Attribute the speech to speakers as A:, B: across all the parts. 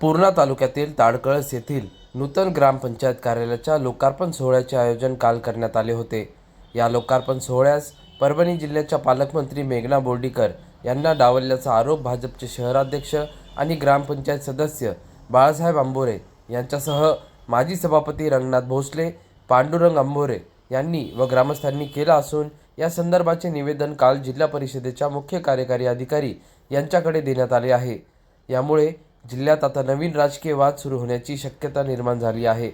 A: पूर्णा तालुक्यातील ताडकळस येथील नूतन ग्रामपंचायत कार्यालयाच्या लोकार्पण सोहळ्याचे आयोजन काल करण्यात आले होते. या लोकार्पण सोहळ्यास परभणी जिल्ह्याच्या पालकमंत्री मेघना बोर्डीकर यांना डावलल्याचा आरोप भाजपचे शहराध्यक्ष आणि ग्रामपंचायत सदस्य बाळासाहेब आंबोरे यांच्यासह माजी सभापती रंगनाथ भोसले पांडुरंग आंबोरे यांनी व ग्रामस्थांनी केला असून या संदर्भाचे निवेदन काल जिल्हा परिषदेच्या मुख्य कार्यकारी अधिकारी यांच्याकडे देण्यात आले आहे. यामुळे जिल्ह्यात आता नवीन राजकीय वाद सुरू होण्याची शक्यता निर्माण झाली आहे.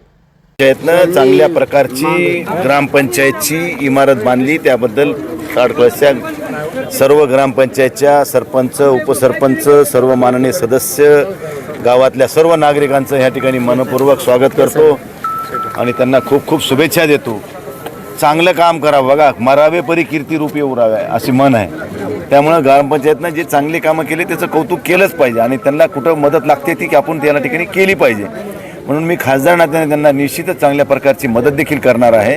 B: पंचायतनं चांगल्या प्रकारची ग्रामपंचायतची इमारत बांधली त्याबद्दल ताडकळसच्या सर्व ग्रामपंचायतच्या सरपंच उपसरपंच सर्व माननीय सदस्य गावातल्या सर्व नागरिकांचं ह्या ठिकाणी मनपूर्वक स्वागत करतो आणि त्यांना खूप खूप शुभेच्छा देतो. चांगलं काम करा बघा. मरावे परी कीर्ती रूपी उरावे अशी मन आहे. त्यामुळं ग्रामपंचायतनं जे चांगली कामं केली त्याचं कौतुक केलंच पाहिजे. आणि त्यांना कुठं मदत लागते ती की आपण त्या ठिकाणी केली पाहिजे. म्हणून मी खासदार नात्याने त्यांना निश्चितच चांगल्या प्रकारची मदत देखील करणार आहे.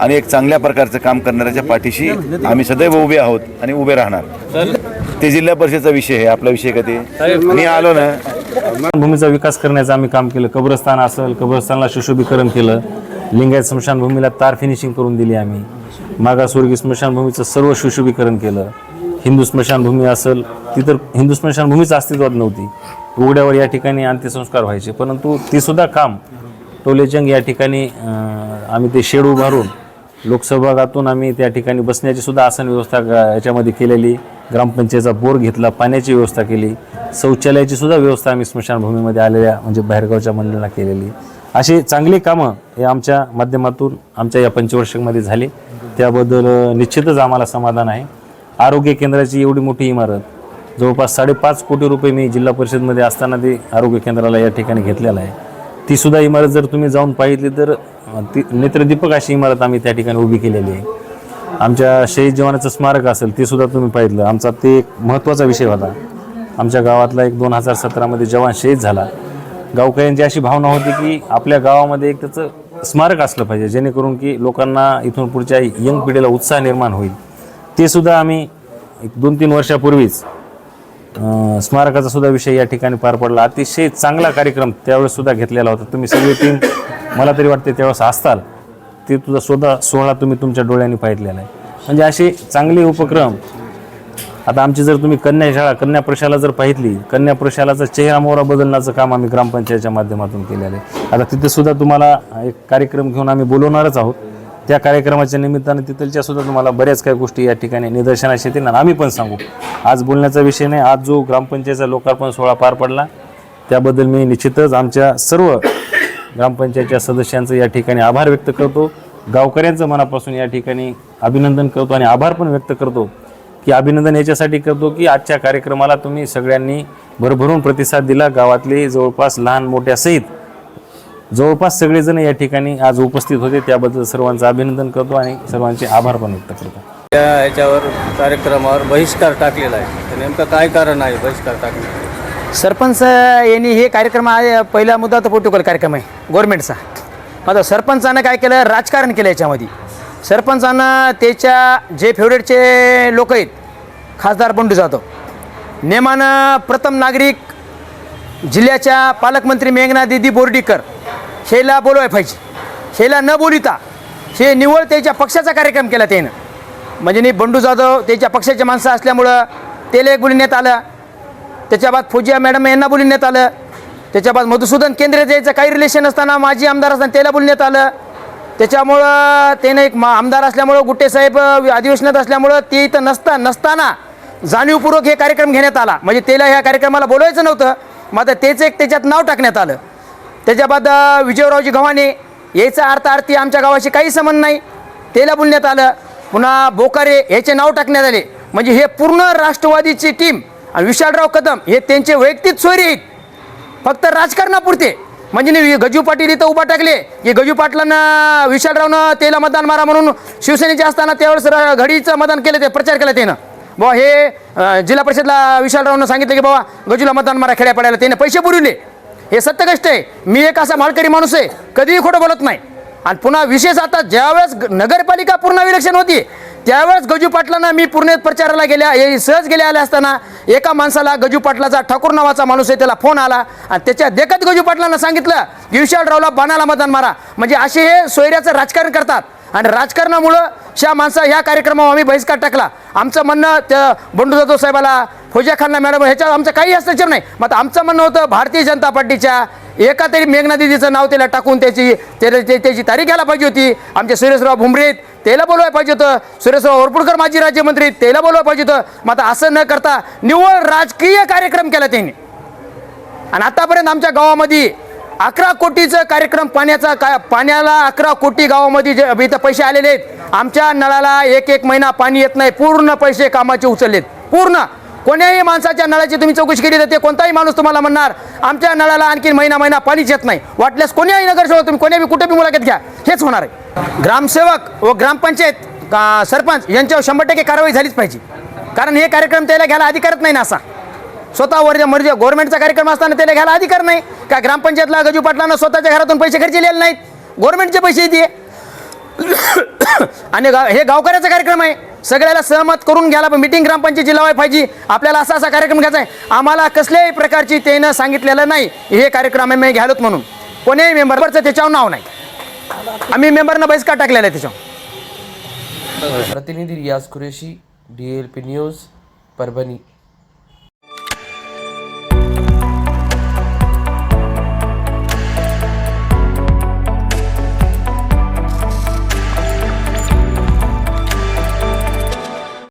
B: आणि एक चांगल्या प्रकारचं काम करणाऱ्याच्या पाठीशी आम्ही सदैव उभे आहोत आणि उभे राहणार. ते जिल्हा परिषदेचा विषय आहे आपला विषय का ते मी आलो ना.
C: भूमीचा विकास करण्याचं आम्ही काम केलं. कब्रस्तान असेल कब्रस्तानला सुशोभीकरण केलं. लिंगायत स्मशानभूमीला तार फिनिशिंग करून दिली आम्ही. मागासवर्गीय स्मशानभूमीचं सर्व सुशोभीकरण केलं. हिंदू स्मशानभूमी असेल ती तर हिंदू स्मशानभूमीच अस्तित्वात नव्हती. उघड्यावर या ठिकाणी अंत्यसंस्कार व्हायचे परंतु तेसुद्धा काम. टोलेचंग या ठिकाणी आम्ही ते शेड उभारून लोकसभागातून आम्ही त्या ठिकाणी बसण्याची सुद्धा आसन व्यवस्था याच्यामध्ये केलेली ग्रामपंचायतचा बोर घेतला पाण्याची व्यवस्था केली शौचालयाची सुद्धा व्यवस्था आम्ही स्मशानभूमीमध्ये आलेल्या म्हणजे बाहेरगावच्या मंडळांना केलेली. अशी चांगली कामं हे आमच्या माध्यमातून आमच्या या पंचवर्षामध्ये झाली. त्याबद्दल निश्चितच आम्हाला समाधान आहे. आरोग्य केंद्राची एवढी मोठी इमारत जवळपास साडेपाच कोटी रुपये मी जिल्हा परिषदमध्ये असताना ते आरोग्य केंद्राला या ठिकाणी घेतलेलं आहे. तीसुद्धा इमारत जर तुम्ही जाऊन पाहिली तर ती नेत्रदीपक अशी इमारत आम्ही त्या ठिकाणी उभी केलेली आहे. आमच्या शहीद जवानाचं स्मारक असेल ते सुद्धा तुम्ही पाहिलं. आमचा ते एक महत्त्वाचा विषय होता. आमच्या गावातला एक दोन हजार सतरामध्ये जवान शहीद झाला. गावकऱ्यांची अशी भावना होती की आपल्या गावामध्ये एक त्याचं स्मारक असलं पाहिजे जेणेकरून की लोकांना इथून पुढच्या यंग पिढीला उत्साह निर्माण होईल. ते सुद्धा आम्ही एक दोन तीन वर्षापूर्वीच स्मारकाचा सुद्धा विषय या ठिकाणी पार पडला. अतिशय चांगला कार्यक्रम त्यावेळेस सुद्धा घेतलेला होता. तुम्ही सगळी टीम मला तरी वाटते त्यावेळेस असताल ते तुझा स्वतः सोहळा तुम्ही तुमच्या डोळ्यांनी पाहितलेला आहे. म्हणजे असे चांगले उपक्रम आता आमची जर तुम्ही कन्या शाळा कन्या प्रशाला जर पाहितली कन्या प्रशालाचा चेहरा मोहरा बदलण्याचं काम आम्ही ग्रामपंचायतच्या माध्यमातून केलेलं आहे. आता तिथे सुद्धा तुम्हाला एक कार्यक्रम घेऊन आम्ही बोलवणारच आहोत. त्या कार्यक्रमाच्या निमित्तानं तिथलच्या सुद्धा तुम्हाला बऱ्याच काही गोष्टी या ठिकाणी निदर्शनास येतील आणि आम्ही पण सांगू. आज बोलण्याचा विषय नाही आज जो ग्रामपंचायतचा लोकार्पण सोहळा पार पडला त्याबद्दल मी निश्चितच आमच्या सर्व ग्रामपंचायतच्या सदस्यांचं या ठिकाणी आभार व्यक्त करतो. गावकऱ्यांचं मनापासून या ठिकाणी अभिनंदन करतो आणि आभार पण व्यक्त करतो. की अभिनंदन याच्यासाठी करतो की आजच्या कार्यक्रमाला तुम्ही सगळ्यांनी भरभरून प्रतिसाद दिला. गावातले जवळपास लहान मोठ्या सहित जवळपास सगळेजण या ठिकाणी आज उपस्थित होते. त्याबद्दल सर्वांचं अभिनंदन करतो आणि सर्वांचे आभार पण व्यक्त करतो.
D: त्या ह्याच्यावर कार्यक्रमावर बहिष्कार टाकलेला आहे. नेमकं काय कारण आहे बहिष्कार टाकण्याचं?
E: सरपंच यांनी हे कार्यक्रम आहे पहिला मुद्दा तर प्रोटोकॉल कार्यक्रम आहे गव्हर्नमेंटचा आता सरपंचानं काय केलं? राजकारण केलं याच्यामध्ये. सरपंचानं त्याच्या जे फेवरेटचे लोक आहेत खासदार बंडू जाधव. नेमानं प्रथम नागरिक जिल्ह्याच्या पालकमंत्री मेघना दिदी बोर्डीकर. शेला बोलवाय पाहिजे. शेला न बोलिता हे निवळ त्याच्या पक्षाचा कार्यक्रम केला त्यानं. म्हणजे मी बंडू जाधव त्याच्या पक्षाचे माणसं असल्यामुळं त्याला एक बोलण्यात आलं. त्याच्या बाद फौजिया मॅडम यांना बोलण्यात आलं. त्याच्या बाद मधुसूदन केंद्रे त्याचं काही रिलेशन असताना माजी आमदार असताना त्याला बोलण्यात आलं. त्याच्यामुळं त्यानं एक मा आमदार असल्यामुळं गुट्टे साहेब अधिवेशनात असल्यामुळं ते इथं नसता नसताना जाणीवपूर्वक हे कार्यक्रम घेण्यात आला. म्हणजे त्याला ह्या कार्यक्रमाला बोलवायचं नव्हतं मात्र तेच एक त्याच्यात नाव टाकण्यात आलं. त्याच्याबाद विजयरावजी गव्हाणे याचा अर्थ आरती आमच्या गावाशी काही संबंध नाही. त्याला बोलण्यात आलं. पुन्हा बोकारे याचे नाव टाकण्यात आले. म्हणजे हे पूर्ण राष्ट्रवादीची टीम आणि विशालराव कदम हे त्यांचे वैयक्तिक सोयरे आहेत. फक्त राजकारणापुरते. म्हणजे नाही गजू पाटील इथं उभा टाकले. की गजू पाटलांना विशालरावनं त्याला मतदान मारा म्हणून शिवसेनेचे असताना त्यावेळेस र- घडीचं मतदान केलं ते प्रचार केला त्यानं. बुवा हे जिल्हा परिषदला विशालरावनं सांगितलं की बाबा गजूला मतदान मारा खेड्यापाड्याला त्याने पैसे पुरवले. हे सत्य कष्ट आहे. मी एक असा मालकरी माणूस आहे कधीही खोटं बोलत नाही. आणि पुन्हा विशेष आता ज्यावेळेस नगरपालिका पूर्ण इलेक्शन होती त्यावेळेस गजू पाटलांना मी पूर्ण प्रचाराला गेल्या हे सहज गेले आले असताना एका माणसाला गजू पाटलाचा ठाकूर नावाचा माणूस आहे त्याला फोन आला. आणि त्याच्या देखत गजू पाटलांना सांगितलं की विशालरावला बाणाला मतदान मारा. म्हणजे असे हे सोयऱ्याचं राजकारण करतात. आणि राजकारणामुळं शा माणसा ह्या कार्यक्रमावर आम्ही बहिष्कार टाकला. आमचं म्हणणं त्या बंडू जाधव साहेबाला फौजा खानला मॅडम ह्याच्यावर आमचं काही हस्तक्षेप नाही. मग आमचं म्हणणं होतं भारतीय जनता पार्टीच्या एका तरी मेघना दिदीचं नाव त्याला टाकून त्याची त्याची तारीख घ्यायला पाहिजे होती. आमचे सुरेशराव भुमरेत त्याला बोलवायला पाहिजे होतं. सुरेशराव ओरपुडकर माजी राज्यमंत्री त्याला बोलवायला पाहिजे होतं. मग आता असं न करता निव्वळ राजकीय कार्यक्रम केला त्यांनी. आणि आतापर्यंत आमच्या गावामध्ये अकरा कोटीचं कार्यक्रम पाण्याचा का पाण्याला अकरा कोटी गावामध्ये जे इथं पैसे आलेले आहेत. आमच्या नळाला एक एक महिना पाणी येत नाही. पूर्ण पैसे कामाचे उचललेत. पूर्ण. कोण्याही माणसाच्या नळाची तुम्ही चौकशी केली तर ते कोणताही माणूस तुम्हाला म्हणणार आमच्या नळाला आणखी महिना महिना पाणीच येत नाही. वाटल्यास कोण्याही नगरसेवक तुम्ही कोणी कुठे बी मुलाखत घ्या. हेच होणार आहे. ग्रामसेवक व ग्रामपंचायत सरपंच यांच्यावर शंभर टक्के कारवाई झालीच पाहिजे. कारण हे कार्यक्रम त्याला घ्यायला अधिकारच नाही ना असा. स्वतःवर म्हणजे गव्हर्नमेंटचा कार्यक्रम असताना त्याला घ्यायला अधिकार नाही. का ग्रामपंचायतला गजू पाटलांना स्वतःच्या घरातून पैसे खर्चलेले नाहीत? गव्हर्नमेंटचे पैसे येते आणि गा हे गावकऱ्याचा कार्यक्रम आहे. सगळ्याला सहमत करून घ्यायला मिटिंग ग्रामपंचायतीची लावाय पाहिजे. आपल्याला असा असा कार्यक्रम घ्यायचा आहे. आम्हाला कसल्याही प्रकारची त्यानं सांगितलेलं नाही. हे कार्यक्रम आम्ही घ्यालोत म्हणून. कोणीही मेंबरचं त्याच्यावर नाव नाही. आम्ही मेंबरनं बहिष्कार टाकलेला आहे त्याच्यावर.
A: प्रतिनिधी Riyaz Qureshi D L P news Parbhani.